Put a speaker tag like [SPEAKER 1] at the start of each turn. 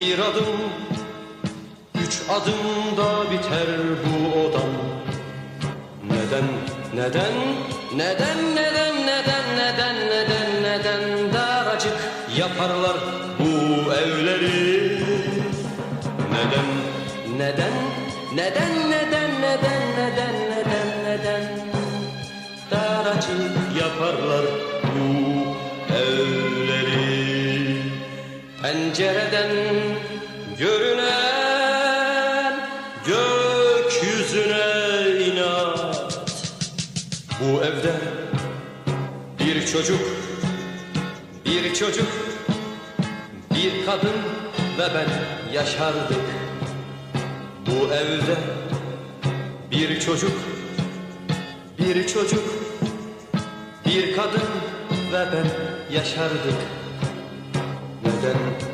[SPEAKER 1] Bir adım, üç adımda biter bu odam. Neden, neden, neden, neden, neden, neden, neden, neden daracık yaparlar bu evleri? Neden, neden, neden, neden, neden, neden, neden, neden daracık yaparlar Pencereden görünen gökyüzüne inat. Bu evde bir çocuk, bir çocuk, bir kadın ve ben yaşardık. Bu evde bir çocuk, bir çocuk, bir kadın ve ben yaşardık. Neden,